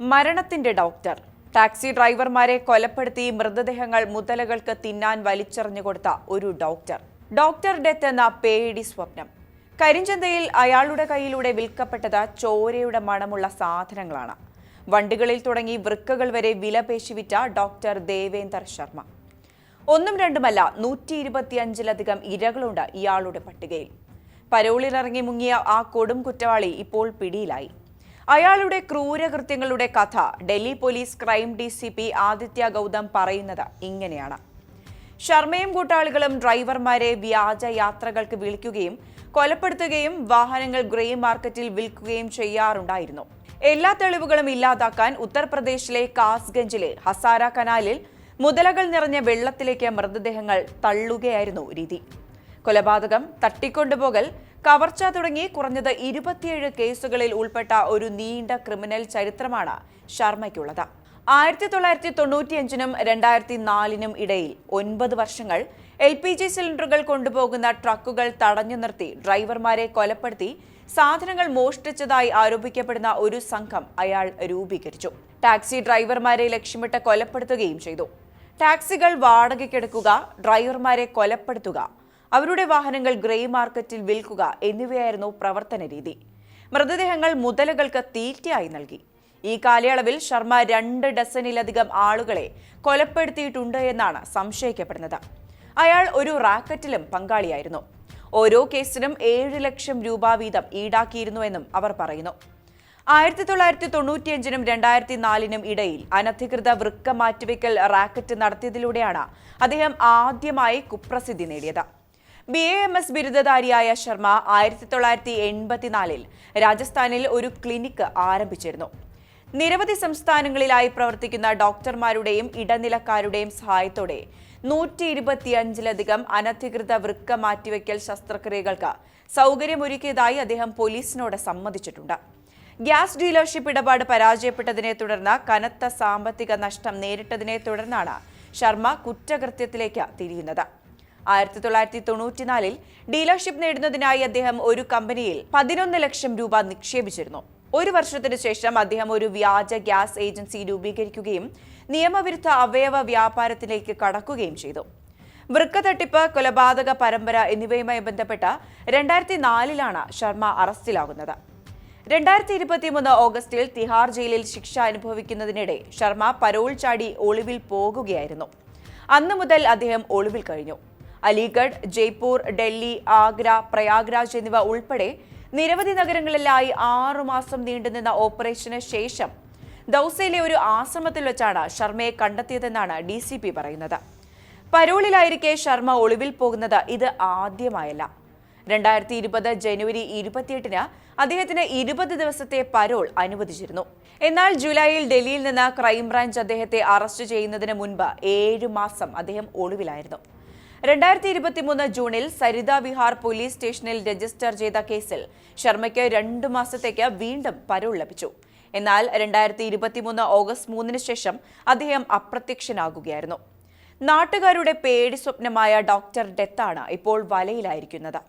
മരണത്തിന്റെ doctor taxi ഡ്രൈവർമാരെ കൊലപ്പെടുത്തി മൃതദേഹങ്ങൾ മുതലകൾക്ക് തിന്നാൻ വലിച്ചെറിഞ്ഞു കൊടുത്ത ഒരു ഡോക്ടർ. ഡോക്ടർ ഡെത്ത് എന്ന പേടി സ്വപ്നം. കരിഞ്ചന്തയിൽ അയാളുടെ കയ്യിലൂടെ വിൽക്കപ്പെട്ടത് ചോരയുടെ മണമുള്ള സാധനങ്ങളാണ്. വണ്ടികളിൽ തുടങ്ങി വൃക്കകൾ വരെ വിലപേശി വിറ്റ ഡോക്ടർ ദേവേന്ദർ ശർമ്മ. ഒന്നും രണ്ടുമല്ല നൂറ്റി ഇരുപത്തിയഞ്ചിലധികം ഇരകളുണ്ട് ഇയാളുടെ പട്ടികയിൽ. പരോളിലിറങ്ങി മുങ്ങിയ ആ കൊടും കുറ്റവാളി ഇപ്പോൾ പിടിയിലായി. അയാളുടെ ക്രൂരകൃത്യങ്ങളുടെ കഥ Delhi police crime D C P Aditya Gautam പറയുന്നത് ഇങ്ങനെയാണ്. ശർമ്മയും കൂട്ടാളികളും ഡ്രൈവർമാരെ വ്യാജ യാത്രകൾക്ക് വിളിക്കുകയും കൊലപ്പെടുത്തുകയും വാഹനങ്ങൾ ഗ്രേ മാർക്കറ്റിൽ വിൽക്കുകയും ചെയ്യാറുണ്ടായിരുന്നു. എല്ലാ തെളിവുകളും ഇല്ലാതാക്കാൻ ഉത്തർപ്രദേശിലെ കാസ്ഗഞ്ചിലെ ഹസാര കനാലിൽ മുതലകൾ നിറഞ്ഞ വെള്ളത്തിലേക്ക് മൃതദേഹങ്ങൾ തള്ളുകയായിരുന്നു രീതി. കൊലപാതകം തട്ടിക്കൊണ്ടുപോകൽ കവർച്ച തുടങ്ങി കുറഞ്ഞത് ഇരുപത്തിയേഴ് കേസുകളിൽ ഉൾപ്പെട്ട ഒരു നീണ്ട ക്രിമിനൽ ചരിത്രമാണ് ശർമ്മയ്ക്കുള്ളത്. ആയിരത്തി തൊള്ളായിരത്തി തൊണ്ണൂറ്റിയഞ്ചിനും രണ്ടായിരത്തി നാലിനും ഇടയിൽ ഒൻപത് വർഷങ്ങൾ എൽ പി ജി സിലിണ്ടറുകൾ കൊണ്ടുപോകുന്ന ട്രക്കുകൾ തടഞ്ഞു നിർത്തി ഡ്രൈവർമാരെ കൊലപ്പെടുത്തി സാധനങ്ങൾ മോഷ്ടിച്ചതായി ആരോപിക്കപ്പെടുന്ന ഒരു സംഘം അയാൾ രൂപീകരിച്ചു. ടാക്സി ഡ്രൈവർമാരെ ലക്ഷ്യമിട്ട് കൊലപ്പെടുത്തുകയും ചെയ്തു. ടാക്സികൾ വാടകയ്ക്കെടുക്കുക ഡ്രൈവർമാരെ കൊലപ്പെടുത്തുക അവരുടെ വാഹനങ്ങൾ ഗ്രേ മാർക്കറ്റിൽ വിൽക്കുക എന്നിവയായിരുന്നു പ്രവർത്തന രീതി. മൃതദേഹങ്ങൾ മുതലകൾക്ക് തീറ്റയായി നൽകി. ഈ കാലയളവിൽ ശർമ്മ രണ്ട് ഡസനിലധികം ആളുകളെ കൊലപ്പെടുത്തിയിട്ടുണ്ട് എന്നാണ് സംശയിക്കപ്പെടുന്നത്. അയാൾ ഒരു റാക്കറ്റിലും പങ്കാളിയായിരുന്നു. ഓരോ കേസിനും ഏഴ് ലക്ഷം രൂപ വീതം ഈടാക്കിയിരുന്നുവെന്നും അവർ പറയുന്നു. ആയിരത്തി തൊള്ളായിരത്തി തൊണ്ണൂറ്റിയഞ്ചിനും രണ്ടായിരത്തി നാലിനും ഇടയിൽ അനധികൃത വൃക്ക മാറ്റിവെക്കൽ റാക്കറ്റ് നടത്തിയതിലൂടെയാണ് അദ്ദേഹം ആദ്യമായി കുപ്രസിദ്ധി നേടിയത്. ബി എ എം എസ് ബിരുദധാരിയായ ശർമ്മ ആയിരത്തി തൊള്ളായിരത്തി എൺപത്തിനാലിൽ രാജസ്ഥാനിൽ ഒരു ക്ലിനിക്ക് ആരംഭിച്ചിരുന്നു. നിരവധി സംസ്ഥാനങ്ങളിലായി പ്രവർത്തിക്കുന്ന ഡോക്ടർമാരുടെയും ഇടനിലക്കാരുടെയും സഹായത്തോടെ നൂറ്റി ഇരുപത്തിയഞ്ചിലധികം അനധികൃത വൃക്ക മാറ്റിവെക്കൽ ശസ്ത്രക്രിയകൾക്ക് സൗകര്യമൊരുക്കിയതായി അദ്ദേഹം പോലീസിനോട് സമ്മതിച്ചിട്ടുണ്ട്. ഗ്യാസ് ഡീലർഷിപ്പ് ഇടപാട് പരാജയപ്പെട്ടതിനെ തുടർന്ന് കനത്ത സാമ്പത്തിക നഷ്ടം നേരിട്ടതിനെ തുടർന്നാണ് ശർമ്മ കുറ്റകൃത്യത്തിലേക്ക് തിരിയുന്നത്. ആയിരത്തി തൊള്ളായിരത്തി തൊണ്ണൂറ്റിനാലിൽ ഡീലർഷിപ്പ് നേടുന്നതിനായി അദ്ദേഹം ഒരു കമ്പനിയിൽ പതിനൊന്ന് ലക്ഷം രൂപ നിക്ഷേപിച്ചിരുന്നു. ഒരു വർഷത്തിനു ശേഷം അദ്ദേഹം ഒരു വ്യാജ ഗ്യാസ് ഏജൻസി രൂപീകരിക്കുകയും നിയമവിരുദ്ധ അവയവ വ്യാപാരത്തിലേക്ക് കടക്കുകയും ചെയ്തു. വൃക്ക തട്ടിപ്പ് കൊലപാതക പരമ്പര എന്നിവയുമായി ബന്ധപ്പെട്ട രണ്ടായിരത്തി നാലിലാണ് ശർമ്മ അറസ്റ്റിലാകുന്നത്. രണ്ടായിരത്തി ഇരുപത്തിമൂന്ന് ഓഗസ്റ്റിൽ തിഹാർ ജയിലിൽ ശിക്ഷ അനുഭവിക്കുന്നതിനിടെ ശർമ്മ പരോൾ ചാടി ഒളിവിൽ പോകുകയായിരുന്നു. അന്നു മുതൽ അദ്ദേഹം ഒളിവിൽ കഴിഞ്ഞു. അലിഗഡ് ജയ്പൂർ ഡൽഹി ആഗ്ര പ്രയാഗ്രാജ് എന്നിവ ഉൾപ്പെടെ നിരവധി നഗരങ്ങളിലായി ആറുമാസം നീണ്ടുനിന്ന ഓപ്പറേഷന് ശേഷം ദൌസയിലെ ഒരു ആശ്രമത്തിൽ വെച്ചാണ് ശർമ്മയെ കണ്ടെത്തിയതെന്നാണ് ഡി സി പി പറയുന്നത്. പരോളിലായിരിക്കെ ശർമ്മ ഒളിവിൽ പോകുന്നത് ഇത് ആദ്യമായല്ല. രണ്ടായിരത്തി ഇരുപത് ജനുവരി ഇരുപത്തിയെട്ടിന് അദ്ദേഹത്തിന് ഇരുപത് ദിവസത്തെ പരോൾ അനുവദിച്ചിരുന്നു. എന്നാൽ ജൂലൈയിൽ ഡൽഹിയിൽ നിന്ന് ക്രൈംബ്രാഞ്ച് അദ്ദേഹത്തെ അറസ്റ്റ് ചെയ്യുന്നതിന് മുൻപ് ഏഴു മാസം അദ്ദേഹം ഒളിവിലായിരുന്നു. രണ്ടായിരത്തി ഇരുപത്തിമൂന്ന് ജൂണിൽ സരിത വിഹാർ പോലീസ് സ്റ്റേഷനിൽ രജിസ്റ്റർ ചെയ്ത കേസിൽ ശർമ്മയ്ക്ക് രണ്ടു മാസത്തേക്ക് വീണ്ടും പരോൾ ലഭിച്ചു. എന്നാൽ രണ്ടായിരത്തി ഇരുപത്തിമൂന്ന് ഓഗസ്റ്റ് മൂന്നിന് ശേഷം അദ്ദേഹം അപ്രത്യക്ഷനാകുകയായിരുന്നു. നാട്ടുകാരുടെ പേടി സ്വപ്നമായ ഡോക്ടർ ഡെത്താണ് ഇപ്പോൾ വലയിലായിരിക്കുന്നത്.